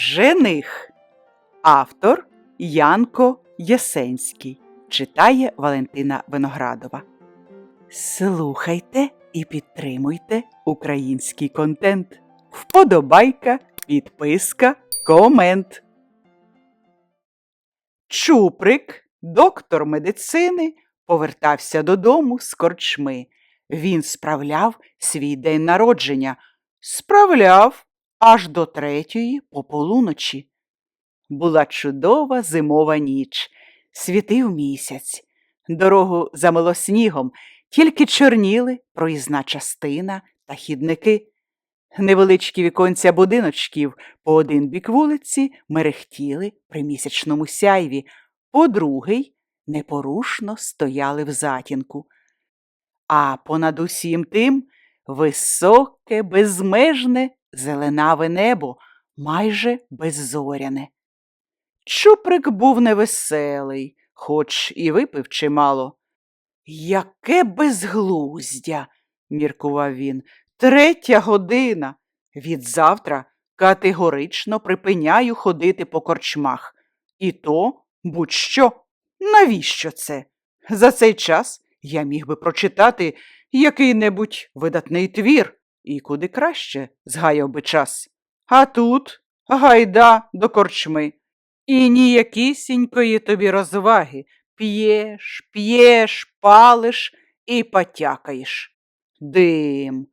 Жених. Автор Янко Єсенський. Читає Валентина Виноградова. Слухайте і підтримуйте український контент. Вподобайка, підписка, комент. Чуприк, доктор медицини, повертався додому з корчми. Він справляв свій день народження. Справляв аж до третьої по полуночі. Була чудова зимова ніч, світив місяць. Дорогу замило снігом, тільки чорніли проїзна частина та хідники. Невеличкі віконця будиночків по один бік вулиці мерехтіли при місячному сяйві, по другий непорушно стояли в затінку. А понад усім тим високе, безмежне, зеленаве небо, майже беззоряне. Чуприк був невеселий, хоч і випив чимало. Яке безглуздя, міркував він. Третя година. Відзавтра категорично припиняю ходити по корчмах. І то будь-що. Навіщо це? За цей час я міг би прочитати який-небудь видатний твір і куди краще згаяв би час. А тут гайда до корчми. І ніякісінької тобі розваги. П'єш, п'єш, палиш і потякаєш. Дим,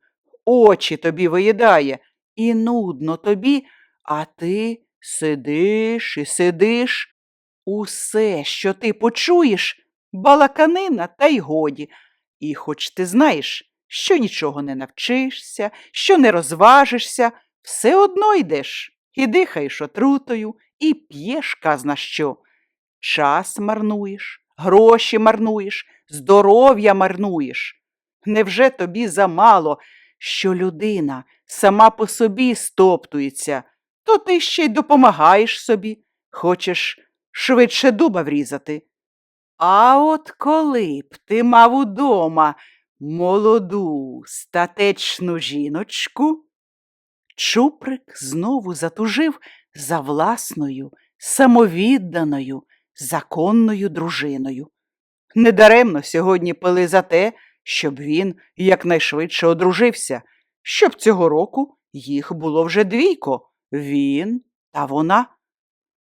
очі тобі виїдає, і нудно тобі, а ти сидиш і сидиш. Усе, що ти почуєш, балаканина та й годі. І хоч ти знаєш, що нічого не навчишся, що не розважишся, все одно йдеш і дихаєш отрутою, і п'єш казна що. Час марнуєш, гроші марнуєш, здоров'я марнуєш. Невже тобі замало, що людина сама по собі стоптується, то ти ще й допомагаєш собі, хочеш швидше дуба врізати. А от коли б ти мав удома молоду, статечну жіночку, Чуприк знову затужив за власною, самовідданою, законною дружиною. Недаремно сьогодні пили за те, щоб він якнайшвидше одружився, щоб цього року їх було вже двійко він та вона.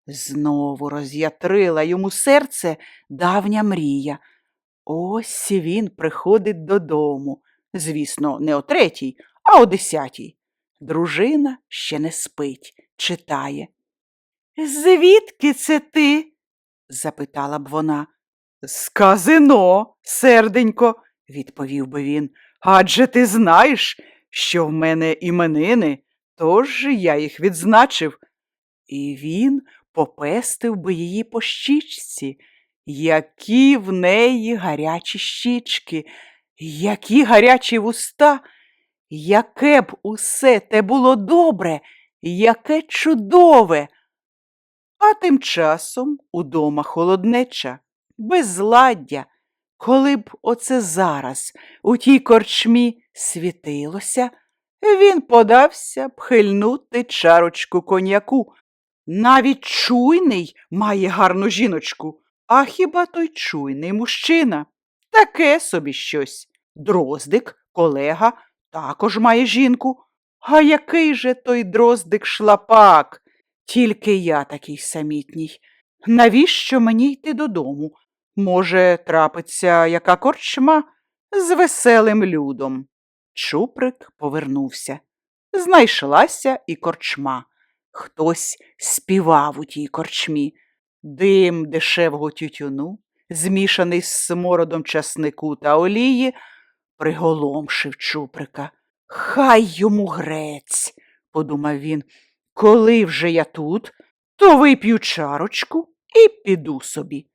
Знову роз'ятрила йому серце давня мрія. Ось він приходить додому. Звісно, не о третій, а о десятій. Дружина ще не спить, читає. Звідки це ти? запитала б вона. З казино, серденько, відповів би він. Адже ти знаєш, що в мене іменини, тож я їх відзначив. І він попестив би її по щічці. Які в неї гарячі щічки, які гарячі вуста, яке б усе те було добре, яке чудове. А тим часом удома холоднеча, безладдя, коли б оце зараз у тій корчмі світилося, він подався б хильнути чарочку коньяку. Навіть чуйний має гарну жіночку, а хіба той чуйний мужчина? Таке собі щось. Дроздик, колега, також має жінку. А який же той дроздик шлапак? Тільки я такий самітній. Навіщо мені йти додому? Може, трапиться яка корчма з веселим людом. Чуприк повернувся. Знайшлася і корчма. Хтось співав у тій корчмі. Дим дешевого тютюну, змішаний з смородом часнику та олії, приголомшив чуприка. Хай йому грець, подумав він. Коли вже я тут, то вип'ю чарочку і піду собі.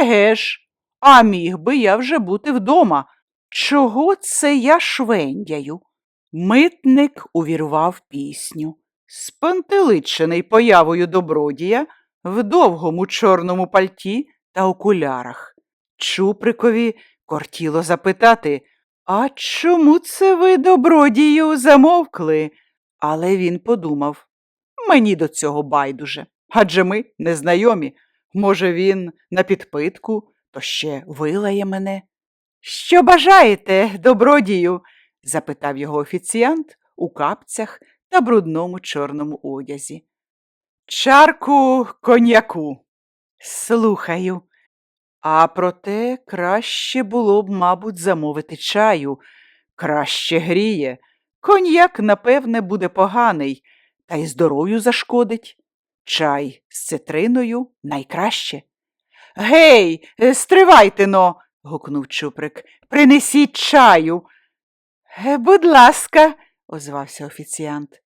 Еге ж, а міг би я вже бути вдома. Чого це я швендяю? Митник увірвав пісню. Спантеличений появою добродія в довгому чорному пальті та окулярах. Чуприкові кортіло запитати, а чому це ви, добродію, замовкли? Але він подумав Мені до цього байдуже. Адже ми незнайомі. Може, він на підпитку, то ще вилає мене. Що бажаєте, добродію? запитав його офіціант у капцях та брудному чорному одязі. Чарку коньяку. Слухаю. А проте краще було б, мабуть, замовити чаю. Краще гріє. Коньяк, напевне, буде поганий, та й здоров'ю зашкодить. Чай з цитриною найкраще. Гей, е, стривайте но. гукнув чуприк. Принесіть чаю. «Е, Будь ласка, озвався офіціант.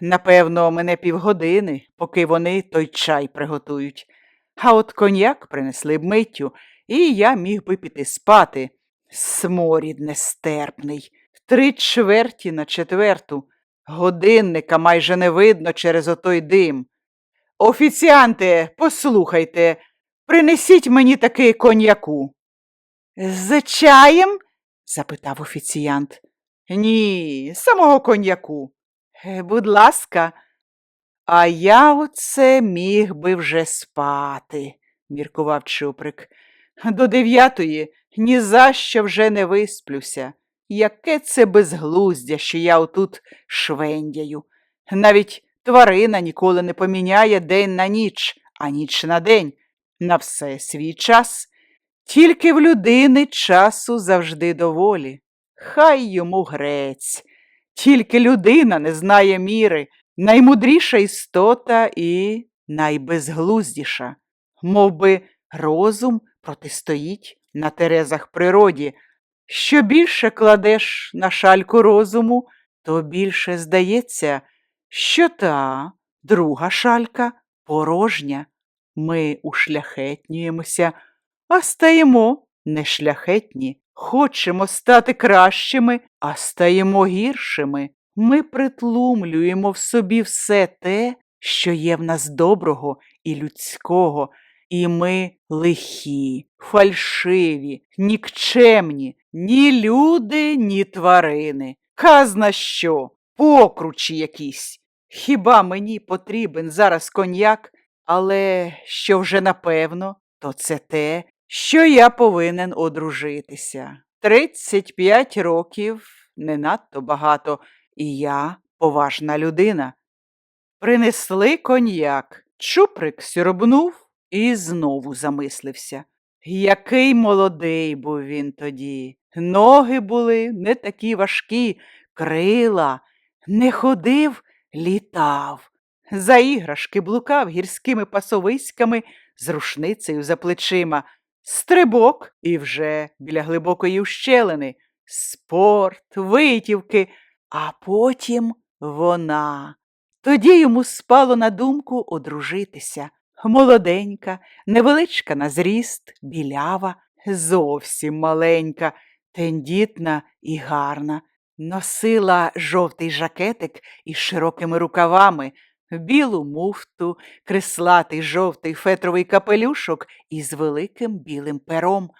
Напевно, мене півгодини, поки вони той чай приготують. А от коньяк принесли б миттю, і я міг би піти спати. Сморід нестерпний. Три чверті на четверту. Годинника майже не видно через отой дим. Офіціанте, послухайте, принесіть мені таки коньяку. З чаєм? запитав офіціант. Ні, самого коньяку. «Е, Будь ласка, а я оце міг би вже спати, міркував чуприк. До дев'ятої ні за що вже не висплюся. Яке це безглуздя, що я отут швендяю. Навіть тварина ніколи не поміняє день на ніч, а ніч на день. На все свій час. Тільки в людини часу завжди доволі. Хай йому грець. Тільки людина не знає міри, наймудріша істота і найбезглуздіша. Мов би, розум протистоїть на терезах природі. Що більше кладеш на шальку розуму, то більше здається, що та друга шалька порожня. Ми ушляхетнюємося, а стаємо нешляхетні. Хочемо стати кращими, а стаємо гіршими. Ми притлумлюємо в собі все те, що є в нас доброго і людського, і ми лихі, фальшиві, нікчемні, ні люди, ні тварини. Казна що, покручі якісь. Хіба мені потрібен зараз коньяк, але що вже напевно, то це те, що я повинен одружитися. Тридцять п'ять років не надто багато, і я поважна людина. Принесли коньяк. Чуприк сюрбнув і знову замислився. Який молодий був він тоді. Ноги були не такі важкі, крила, не ходив, літав. За іграшки блукав гірськими пасовиськами з рушницею за плечима. Стрибок і вже біля глибокої ущелини, спорт, витівки, а потім вона. Тоді йому спало на думку одружитися. Молоденька, невеличка на зріст, білява, зовсім маленька, тендітна і гарна. Носила жовтий жакетик із широкими рукавами, білу муфту, крислатий жовтий фетровий капелюшок із великим білим пером.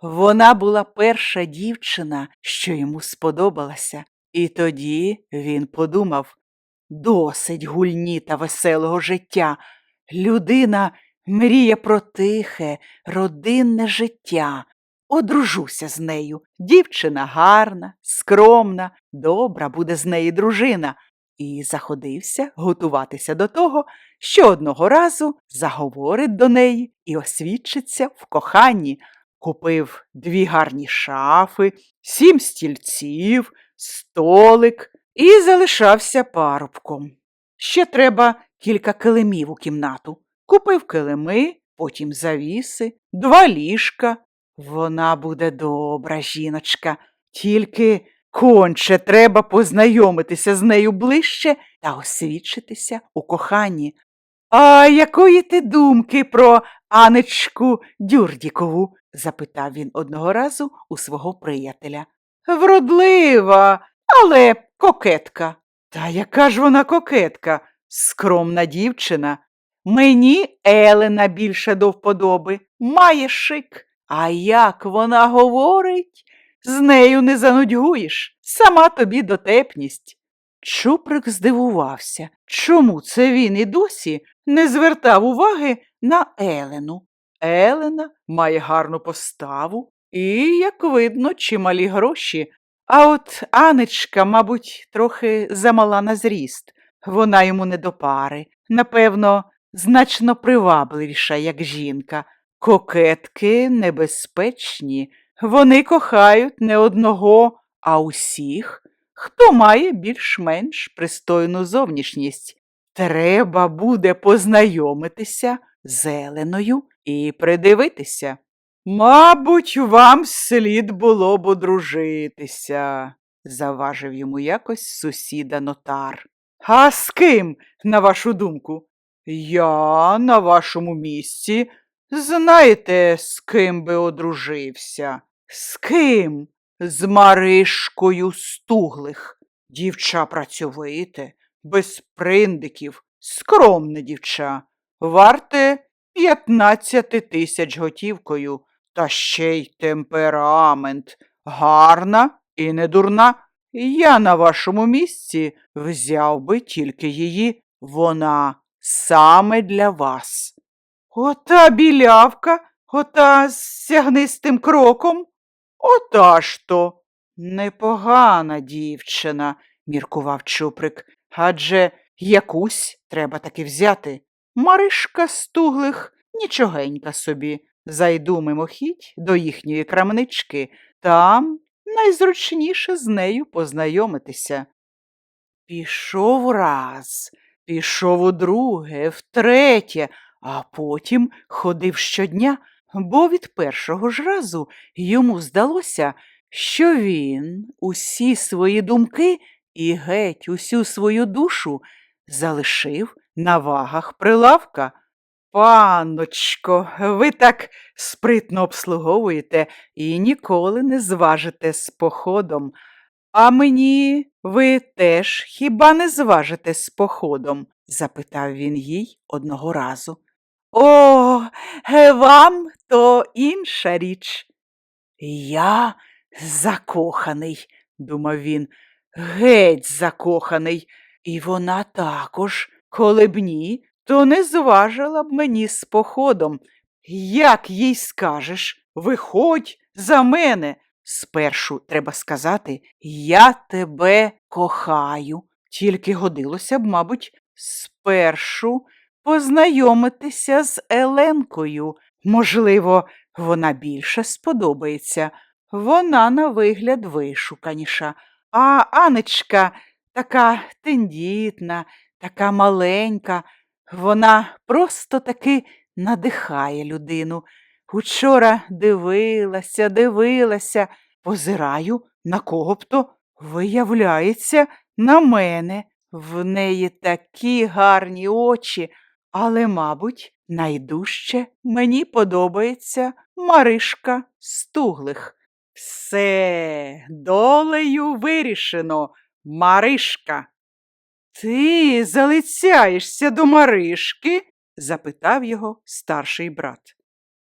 Вона була перша дівчина, що йому сподобалася, і тоді він подумав досить гульні та веселого життя. Людина мріє про тихе, родинне життя. Одружуся з нею. Дівчина гарна, скромна, добра буде з неї дружина. І заходився готуватися до того, що одного разу заговорить до неї і освідчиться в коханні. Купив дві гарні шафи, сім стільців, столик і залишався парубком. Ще треба кілька килимів у кімнату. Купив килими, потім завіси, два ліжка. Вона буде добра жіночка, тільки конче треба познайомитися з нею ближче та освідчитися у коханні. А якої ти думки про Анечку Дюрдікову? запитав він одного разу у свого приятеля. Вродлива, але кокетка. Та яка ж вона кокетка? Скромна дівчина. Мені Елена більше до вподоби, має шик. А як вона говорить, з нею не занудьгуєш, сама тобі дотепність. Чуприк здивувався, чому це він і досі не звертав уваги на Елену. Елена має гарну поставу і, як видно, чималі гроші. А от Анечка, мабуть, трохи замала на зріст. Вона йому не до пари. Напевно, значно привабливіша, як жінка. Кокетки небезпечні. Вони кохають не одного, а усіх, хто має більш-менш пристойну зовнішність. Треба буде познайомитися з Еленою і придивитися. Мабуть, вам слід було б одружитися, заважив йому якось сусіда нотар. А з ким, на вашу думку? Я на вашому місці. Знаєте, з ким би одружився? З ким? З Маришкою Стуглих. Дівча працьовите, без приндиків, скромне дівча. Варте п'ятнадцяти тисяч готівкою, та ще й темперамент. Гарна і не дурна. Я на вашому місці взяв би тільки її. Вона саме для вас. Ота білявка, ота з сягнистим кроком. Ота ж то. Непогана дівчина, міркував Чуприк, адже якусь треба таки взяти. Маришка стуглих нічогенька собі. Зайду мимохідь до їхньої крамнички, там найзручніше з нею познайомитися. Пішов раз, пішов удруге, втретє, а потім ходив щодня, бо від першого ж разу йому здалося, що він усі свої думки і геть усю свою душу залишив на вагах прилавка. Панночко, ви так спритно обслуговуєте і ніколи не зважите з походом. А мені ви теж хіба не зважите з походом? запитав він їй одного разу. О, вам то інша річ. Я закоханий, думав він, геть закоханий, і вона також, коли б ні, то не зважила б мені з походом. Як їй скажеш, виходь за мене. Спершу треба сказати, я тебе кохаю. Тільки годилося б, мабуть, спершу познайомитися з Еленкою. Можливо, вона більше сподобається. Вона на вигляд вишуканіша, а Анечка така тендітна, така маленька. Вона просто таки надихає людину. Учора дивилася, дивилася, позираю, на кого б то виявляється на мене. В неї такі гарні очі, але, мабуть, найдужче мені подобається Маришка Стуглих. Все долею вирішено, Маришка. Ти залицяєшся до Маришки? запитав його старший брат.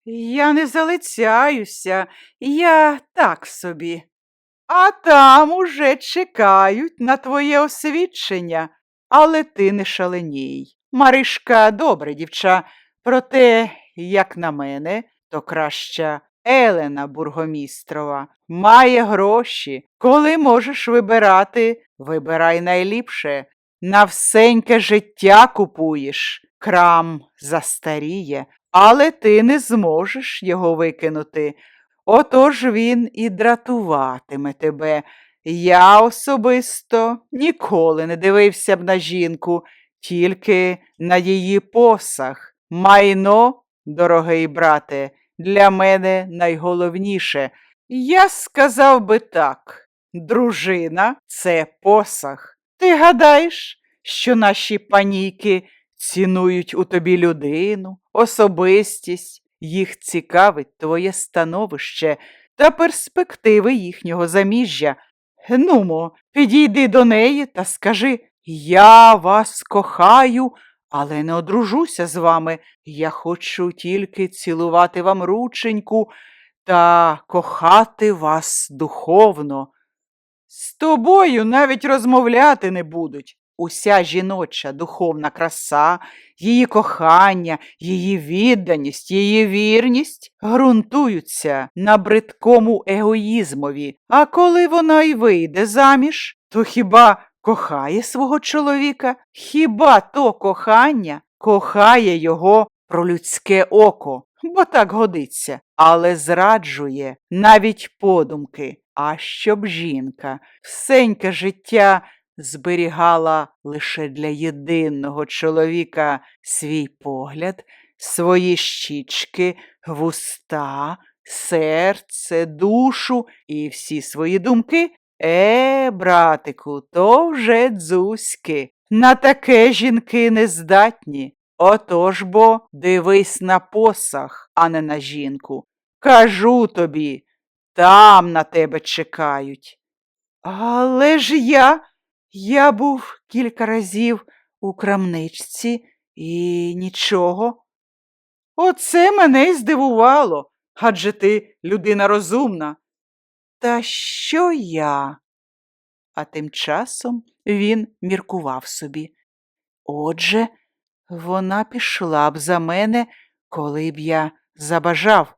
Я не залицяюся, я так собі. А там уже чекають на твоє освідчення, але ти не шаленій. Маришка добре, дівча, проте, як на мене, то краща Елена Бургомістрова має гроші. Коли можеш вибирати, вибирай найліпше. На всеньке життя купуєш, крам застаріє, але ти не зможеш його викинути. Отож він і дратуватиме тебе. Я особисто ніколи не дивився б на жінку, тільки на її посах. Майно, дорогий брате, для мене найголовніше. Я сказав би так, дружина це посах. Ти гадаєш, що наші панійки цінують у тобі людину, особистість, їх цікавить твоє становище та перспективи їхнього заміжжя. Нумо, підійди до неї та скажи Я вас кохаю, але не одружуся з вами. Я хочу тільки цілувати вам рученьку та кохати вас духовно. З тобою навіть розмовляти не будуть. Уся жіноча духовна краса, її кохання, її відданість, її вірність ґрунтуються на бридкому егоїзмові. А коли вона й вийде заміж, то хіба кохає свого чоловіка? Хіба то кохання кохає його про людське око, бо так годиться, але зраджує навіть подумки. А щоб жінка всеньке життя зберігала лише для єдиного чоловіка свій погляд, свої щічки, вуста, серце, душу і всі свої думки. Е, братику, то вже дзузьки. На таке жінки не здатні. Отож бо дивись на посах, а не на жінку. Кажу тобі, там на тебе чекають. Але ж я, я був кілька разів у крамничці і нічого. Оце мене й здивувало, адже ти людина розумна. Та що я? А тим часом він міркував собі. Отже, вона пішла б за мене, коли б я забажав.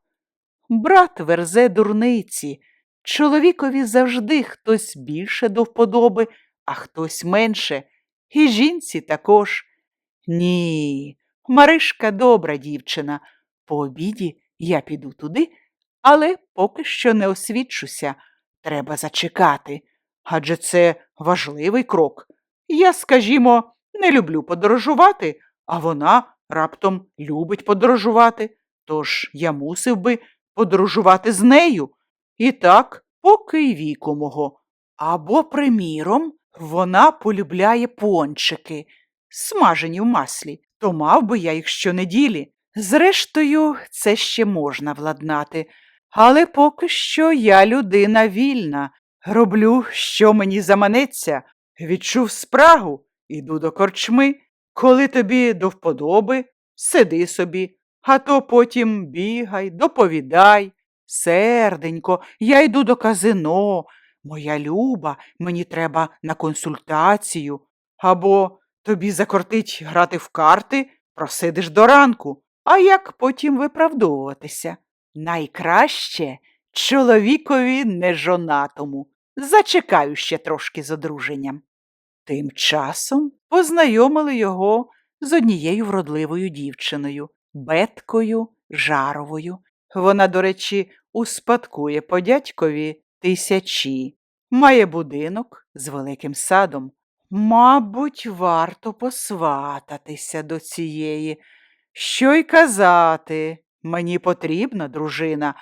Брат верзе дурниці. Чоловікові завжди хтось більше до вподоби, а хтось менше. І жінці також. Ні, Маришка добра дівчина. По обіді я піду туди, але поки що не освідчуся. Треба зачекати. Адже це важливий крок. Я, скажімо, не люблю подорожувати, а вона раптом любить подорожувати. Тож я мусив би подорожувати з нею. І так, поки й віку мого. Або, приміром, вона полюбляє пончики, смажені в маслі, то мав би я їх щонеділі. Зрештою, це ще можна владнати. Але поки що я людина вільна. Роблю, що мені заманеться. Відчув спрагу, іду до корчми. Коли тобі до вподоби, сиди собі, а то потім бігай, доповідай. Серденько, я йду до казино. Моя люба, мені треба на консультацію. Або тобі закортить грати в карти, просидиш до ранку. А як потім виправдовуватися? Найкраще чоловікові нежонатому. Зачекаю ще трошки з одруженням. Тим часом познайомили його з однією вродливою дівчиною, Беткою Жаровою. Вона, до речі, успадкує по дядькові тисячі, має будинок з великим садом. Мабуть, варто посвататися до цієї. Що й казати, мені потрібна дружина.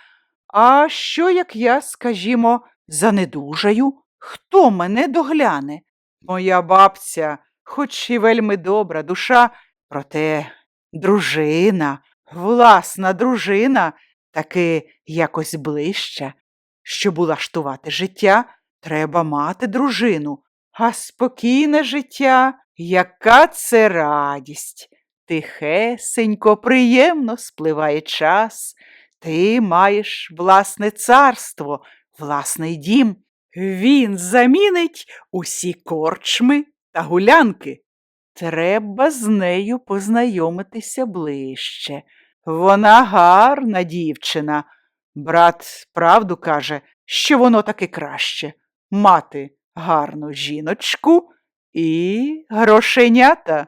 А що, як я, скажімо, занедужаю? Хто мене догляне? Моя бабця, хоч і вельми добра душа, проте дружина, власна дружина, таки якось ближча. Щоб улаштувати життя, треба мати дружину, а спокійне життя, яка це радість. Тихесенько, приємно спливає час. Ти маєш власне царство, власний дім. Він замінить усі корчми та гулянки. Треба з нею познайомитися ближче. Вона гарна дівчина. Брат правду каже, що воно таки краще мати гарну жіночку і грошенята.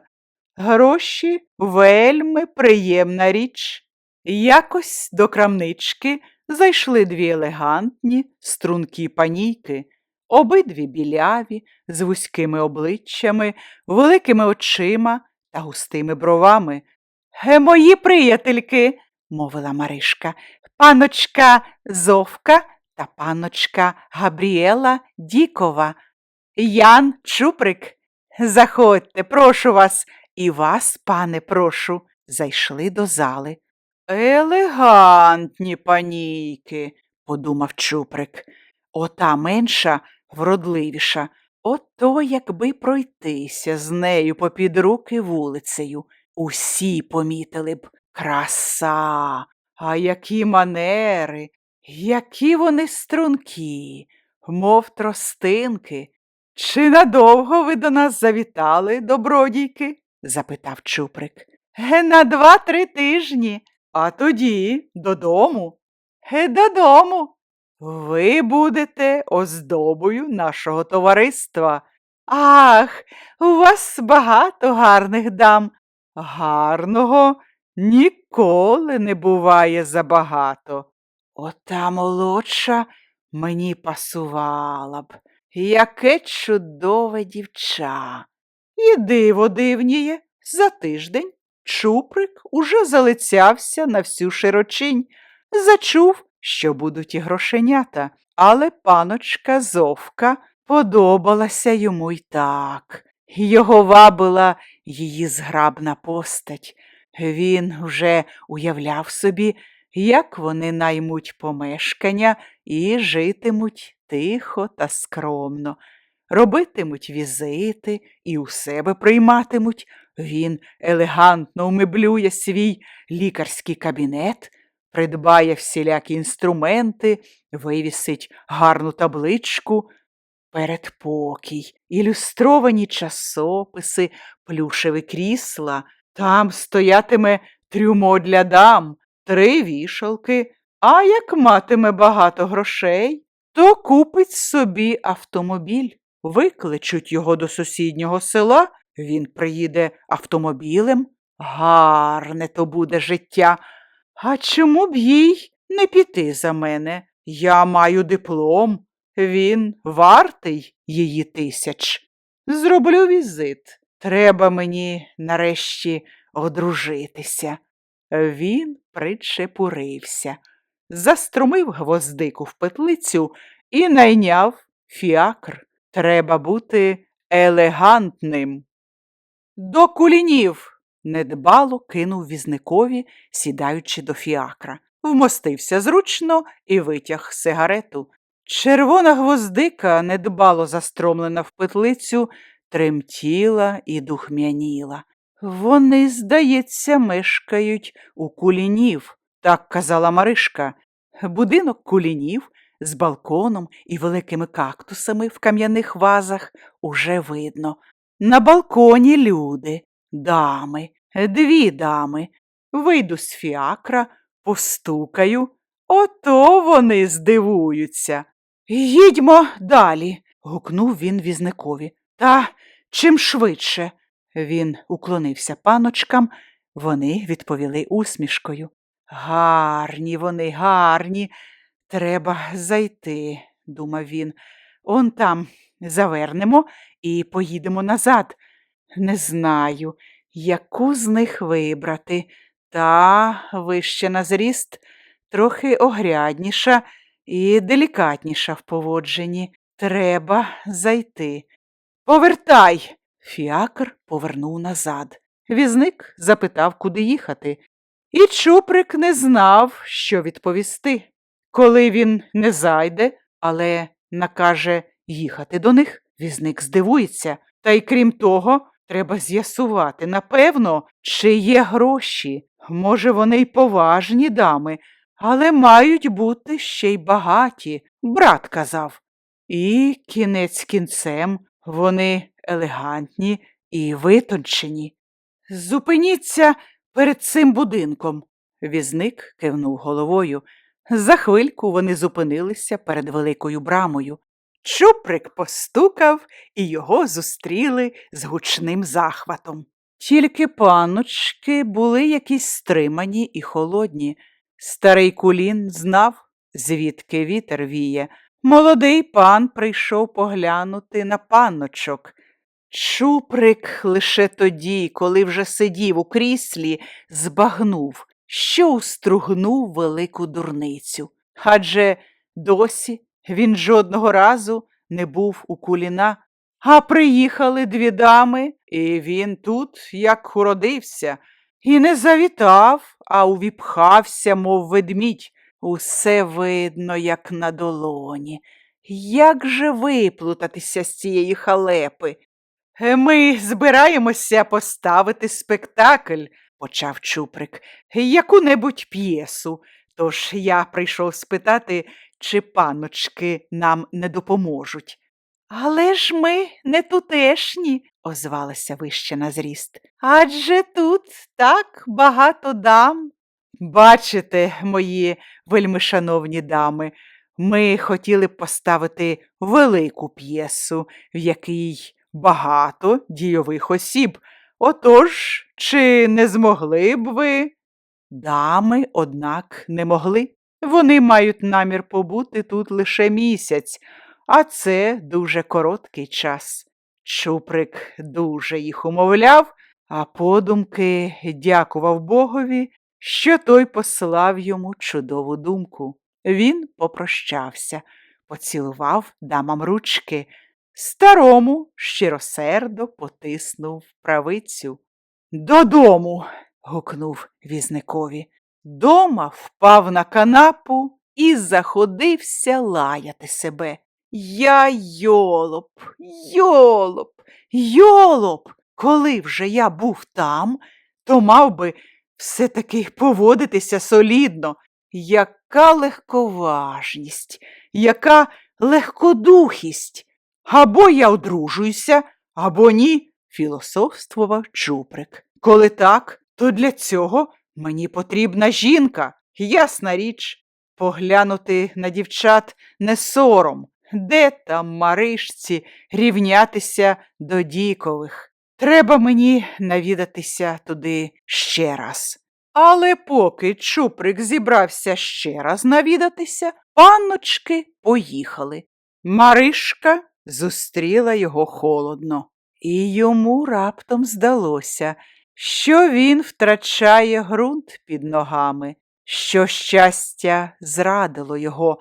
Гроші вельми приємна річ. Якось до крамнички зайшли дві елегантні стрункі панійки, обидві біляві, з вузькими обличчями, великими очима та густими бровами. Ге, мої приятельки, мовила Маришка, паночка Зовка та паночка Габріела Дікова. Ян Чуприк, заходьте, прошу вас, і вас, пане, прошу, зайшли до зали. Елегантні панійки, подумав Чуприк. Ота менша, вродливіша. Ото якби пройтися з нею попід руки вулицею. Усі помітили б краса, а які манери, які вони стрункі, мов тростинки. Чи надовго ви до нас завітали, добродійки? Запитав чуприк. На два-три тижні, а тоді додому. Додому. Ви будете оздобою нашого товариства. Ах, у вас багато гарних дам. Гарного ніколи не буває забагато. Ота молодша мені пасувала б. Яке чудове дівча. І диво дивніє, за тиждень чуприк уже залицявся на всю широчинь, зачув, що будуть і грошенята, але паночка Зовка подобалася йому й так. Його вабила її зграбна постать. Він вже уявляв собі, як вони наймуть помешкання і житимуть тихо та скромно, робитимуть візити і у себе прийматимуть. Він елегантно умеблює свій лікарський кабінет, придбає всілякі інструменти, вивісить гарну табличку, передпокій, ілюстровані часописи, плюшеві крісла. Там стоятиме трюмо для дам, три вішалки, а як матиме багато грошей, то купить собі автомобіль, викличуть його до сусіднього села, він приїде автомобілем. Гарне то буде життя. А чому б їй не піти за мене? Я маю диплом, він вартий її тисяч. Зроблю візит. Треба мені нарешті одружитися. Він причепурився, заструмив гвоздику в петлицю і найняв фіакр. Треба бути елегантним. До кулінів. недбало кинув візникові, сідаючи до фіакра. Вмостився зручно і витяг сигарету. Червона гвоздика, недбало застромлена в петлицю, тремтіла і духмяніла. Вони, здається, мешкають у кулінів, так казала Маришка. Будинок кулінів з балконом і великими кактусами в кам'яних вазах уже видно. На балконі люди, дами, дві дами. Вийду з фіакра, постукаю. Ото вони здивуються. Їдьмо далі, гукнув він візникові. Та чим швидше. Він уклонився паночкам, вони відповіли усмішкою. Гарні вони, гарні. Треба зайти, думав він. Он там завернемо і поїдемо назад. Не знаю, яку з них вибрати. Та вище на зріст, трохи огрядніша і делікатніша в поводженні. Треба зайти. Повертай. Фіакр повернув назад. Візник запитав, куди їхати, і чуприк не знав, що відповісти. Коли він не зайде, але накаже їхати до них, візник здивується. Та й крім того, треба з'ясувати, напевно, чи є гроші. Може, вони й поважні дами, але мають бути ще й багаті, брат казав. І кінець кінцем вони елегантні і витончені. Зупиніться перед цим будинком. Візник кивнув головою. За хвильку вони зупинилися перед великою брамою. Чуприк постукав і його зустріли з гучним захватом. Тільки паночки були якісь стримані і холодні. Старий кулін знав, звідки вітер віє. Молодий пан прийшов поглянути на панночок. Чуприк лише тоді, коли вже сидів у кріслі, збагнув, що устругнув велику дурницю. Адже досі він жодного разу не був у куліна, а приїхали дві дами, і він тут, як уродився, і не завітав, а увіпхався, мов ведмідь. Усе видно, як на долоні. Як же виплутатися з цієї халепи? «Е, Ми збираємося поставити спектакль, почав Чуприк, яку-небудь п'єсу. Тож я прийшов спитати, чи панночки нам не допоможуть. Але ж ми не тутешні, озвалася вище на зріст. Адже тут так багато дам. Бачите, мої вельмишановні дами, ми хотіли б поставити велику п'єсу, в якій багато дійових осіб. Отож, чи не змогли б ви? Дами, однак, не могли. Вони мають намір побути тут лише місяць, а це дуже короткий час. Чуприк дуже їх умовляв, а подумки дякував Богові, що той послав йому чудову думку. Він попрощався, поцілував дамам ручки. Старому щиросердо потиснув правицю. Додому. гукнув візникові. Дома впав на канапу і заходився лаяти себе. Я йолоп, йолоп, йолоп. Коли вже я був там, то мав би все-таки поводитися солідно. Яка легковажність, яка легкодухість. Або я одружуюся, або ні, філософствував Чуприк. Коли так, то для цього мені потрібна жінка, ясна річ. Поглянути на дівчат не сором, де там Маришці рівнятися до дікових. Треба мені навідатися туди ще раз. Але поки Чуприк зібрався ще раз навідатися, панночки поїхали. Маришка зустріла його холодно, і йому раптом здалося, що він втрачає ґрунт під ногами, що щастя зрадило його,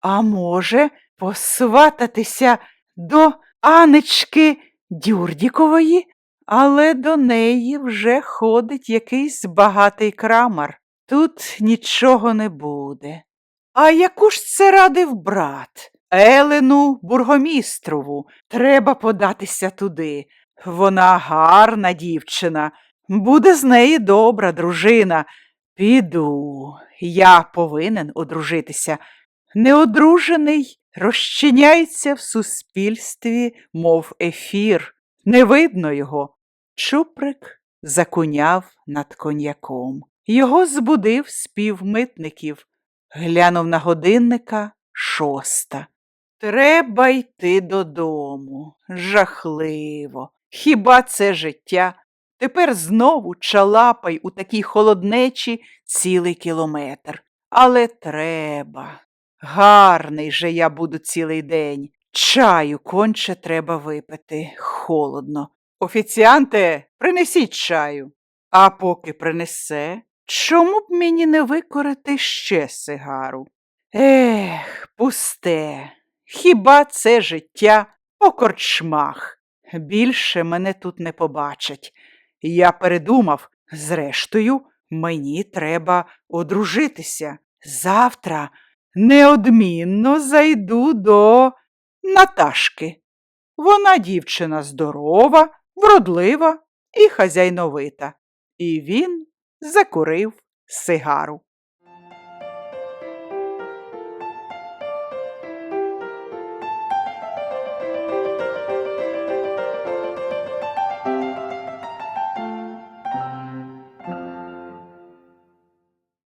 а може, посвататися до Анечки Дюрдікової, але до неї вже ходить якийсь багатий крамар. Тут нічого не буде. А яку ж це радив брат? Елену бургомістрову. Треба податися туди. Вона гарна дівчина, буде з неї добра дружина. Піду, я повинен одружитися. Неодружений розчиняється в суспільстві, мов ефір. Не видно його. Чуприк закуняв над коньяком. Його збудив спів митників. Глянув на годинника шоста. Треба йти додому. Жахливо. Хіба це життя? Тепер знову чалапай у такій холоднечі цілий кілометр. Але треба. Гарний же я буду цілий день. Чаю конче треба випити. Холодно. Офіціанте, принесіть чаю. А поки принесе, чому б мені не викорити ще сигару? Ех, пусте. Хіба це життя по корчмах? Більше мене тут не побачать. Я передумав, зрештою, мені треба одружитися. Завтра неодмінно зайду до Наташки. Вона дівчина здорова, вродлива і хазяйновита. І він закурив сигару.